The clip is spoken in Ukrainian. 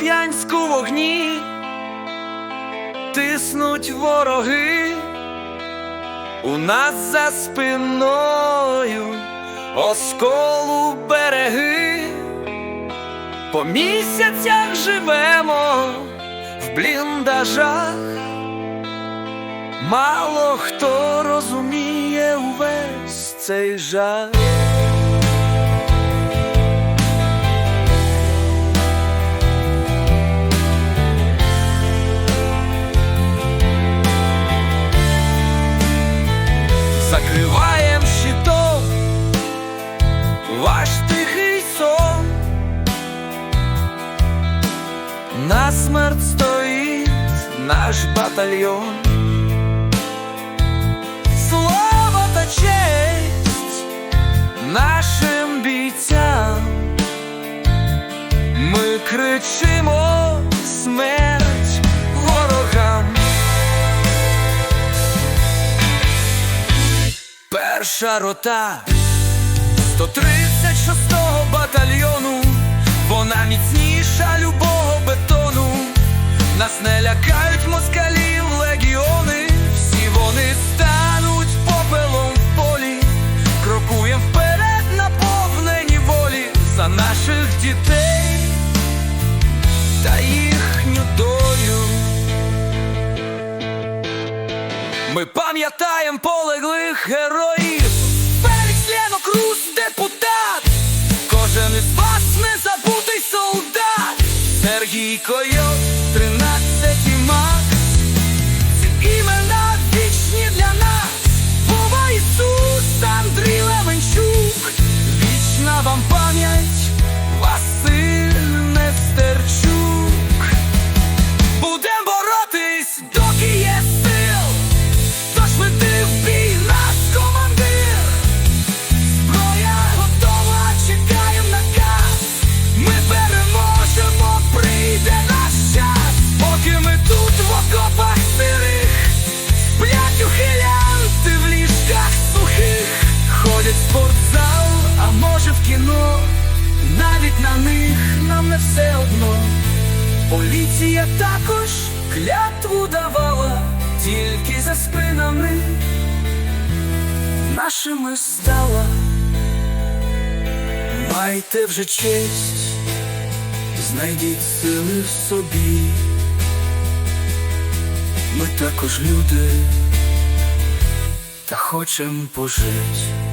Слов'янську вогні, тиснуть вороги, у нас за спиною осколу береги, по місяцях живемо в бліндажах, мало хто розуміє увесь цей жах. Ваш тихий сон. На смерть стоїть наш батальйон. Слава та честь нашим бійцям. Ми кричимо смерть ворогам. Перша рота 136-го батальйону, вона міцніша любого бетону. Нас не лякають москалів легіони, всі вони стануть попелом в полі, крокуєм вперед наповнені волі за наших дітей та їхню долю. Ми пам'ятаєм полеглих героїв. Койот, 13 Навіть на них нам не все одно. Поліція також клятву давала, тільки за спинами нашими стала. Майте вже честь, знайдіть сили в собі. Ми також люди, та хочем пожить.